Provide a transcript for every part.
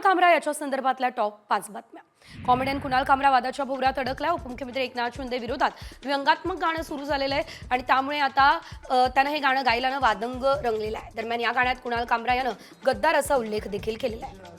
कामरा याच्या संदर्भातल्या टॉप पाच बातम्या. कॉमेडियन कुणाल कामरा वादाच्या भोवऱ्यात अडकला उपमुख्यमंत्री एकनाथ शिंदे विरोधात व्यंगात्मक गाणं सुरू झालेलं आहे आणि त्यामुळे आता त्यानं हे गाणं गायल्यानं वादंग रंगलेलं आहे. दरम्यान या गाण्यात कुणाल कामरा यानं गद्दार असा उल्लेख देखील केलेला आहे.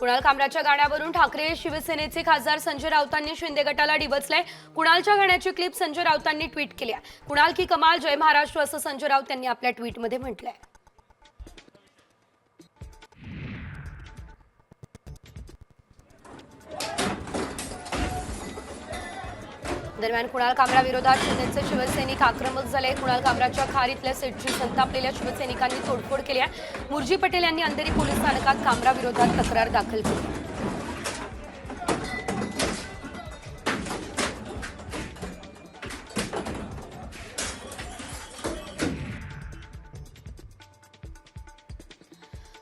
कुणाल कामराच्या गाण्यावरून ठाकरे शिवसेनेचे खासदार संजय राऊतांनी शिंदे गटाला डिवचलंय कुणालच्या गाण्याची क्लिप संजय राऊतांनी ट्विट केली आहे. कुणाल की कमाल जय महाराष्ट्र असं संजय राऊत यांनी आपल्या ट्विटमध्ये म्हटलंय. दरम्यान कुणाल कामरा विरोधात शिंदेचे शिवसैनिक आक्रमक झाले कुणाल कामराच्या खार इथल्या सेटची संतापलेल्या शिवसैनिकांनी तोडफोड केली आहे. मुरजी पटेल यांनी अंधेरी पोलीस स्थानकात कामरा विरोधात तक्रार दाखल केली.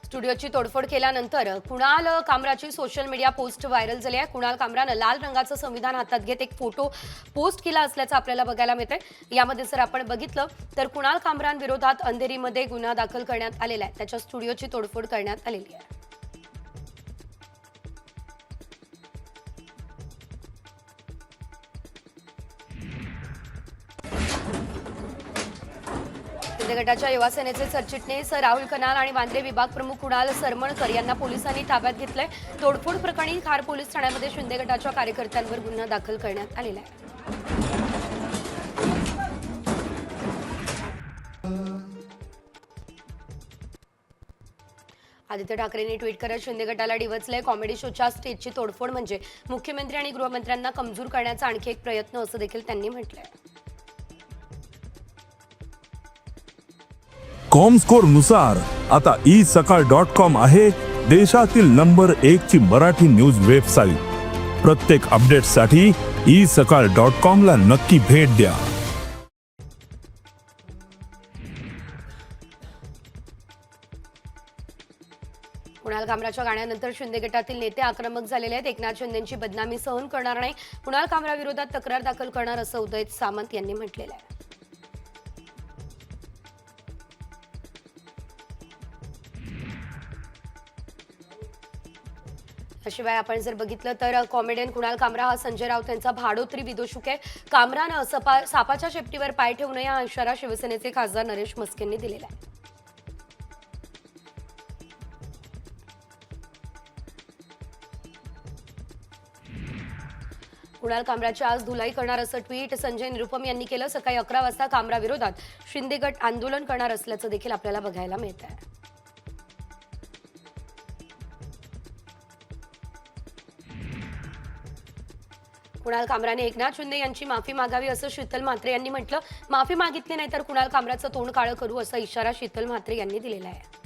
स्टुडिओची तोडफोड केल्यानंतर कुणाल कामराची सोशल मीडिया पोस्ट व्हायरल झाली आहे. कुणाल कामरानं लाल रंगाचं संविधान हातात घेत एक फोटो पोस्ट केला असल्याचं आपल्याला बघायला मिळतंय. यामध्ये जर आपण बघितलं तर कुणाल कामरांविरोधात अंधेरीमध्ये गुन्हा दाखल करण्यात आलेला आहे. त्याच्या स्टुडिओची तोडफोड करण्यात आलेली आहे. शिंदे गटाच्या युवासेनेचे सरचिटणीस राहुल कनाल आणि वांद्रे विभाग प्रमुख कुणाल सरमणकर यांना पोलिसांनी ताब्यात घेतलंय. तोडफोड प्रकरणी खार पोलीस ठाण्यामध्ये शिंदे गटाच्या कार्यकर्त्यांवर गुन्हा दाखल करण्यात आलेला आहे. आदित्य ठाकरेंनी ट्विट करत शिंदे गटाला डिवचलंय. कॉमेडी शोच्या स्टेजची तोडफोड म्हणजे मुख्यमंत्री आणि गृहमंत्र्यांना कमजोर करण्याचा आणखी एक प्रयत्न असं देखील त्यांनी म्हटलंय. कॉमस्कोरनुसार आता ई सकाळ डॉट कॉम आहे देशातील नंबर एक ची मराठी न्यूज वेबसाईट प्रत्येक अपडेटसाठी ई सकाळ डॉट कॉम ला नक्की भेट द्या. कुणाल कामराच्या गाण्यानंतर शिंदे गटातील नेते आक्रमक झालेले आहेत. एकनाथ शिंदेची बदनामी सहन करणार नाही. कुणाल कामरा विरोधात तक्रार दाखल करणार असं उदय सामंत यांनी म्हटलेलं आहे. शिवाय आपण जर बघितलं तर कॉमेडियन कुणाल कामरा हा संजय राऊत यांचा भाडोत्री विदोषुक. आहे कामरानं सपा सापाच्या शेपटीवर पाय ठेवू नये हा इशारा शिवसेनेचे खासदार नरेश मस्केंनी दिलेला आहे. कुणाल कामराची आज धुलाई करणार असं ट्विट संजय निरुपम यांनी केलं. सकाळी अकरा वाजता कामरा विरोधात शिंदे गट आंदोलन करणार असल्याचं देखील आपल्याला बघायला मिळत आहे कुणाल कामराने एकनाथ शिंदे यांची माफी मागावी असं शीतल म्हात्रे यांनी म्हटलं. माफी मागितली नाही तर कुणाल कामराचं तोंड काळं करू असा इशारा शीतल म्हात्रे यांनी दिलेला आहे.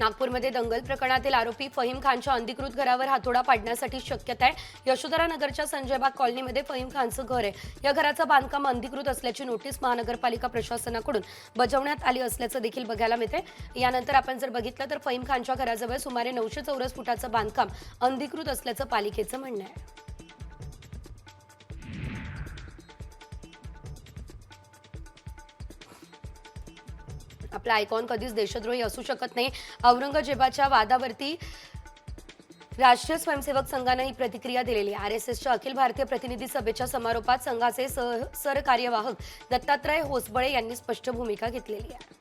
नागपूरमध्ये दंगल प्रकरणातील आरोपी फहीम खानच्या अंधिकृत घरावर हातोडा पाडण्यासाठी शक्यता आहे. यशोधरा नगरच्या संजयबाग कॉलनीमध्ये फहीम खानचं घर आहे. या घराचं बांधकाम अंधिकृत असल्याची नोटीस महानगरपालिका प्रशासनाकडून बजावण्यात आली असल्याचं देखील बघायला मिळते यानंतर आपण जर बघितलं तर फहीम खानच्या घराजवळ सुमारे नऊशे चौरस फुटाचं बांधकाम अंधिकृत असल्याचं पालिकेचं म्हणणं आहे. आपला आयकॉन कधीच देशद्रोही असू शकत नाही. औरंगजेबाच्या वादावरती राष्ट्रीय स्वयंसेवक संघानं ही प्रतिक्रिया दिलेली आर एस एसच्या अखिल भारतीय प्रतिनिधी सभेच्या समारोपात संघाचे सह सरकार्यवाहक दत्तात्रय होसबळे यांनी स्पष्ट भूमिका घेतलेली आहे.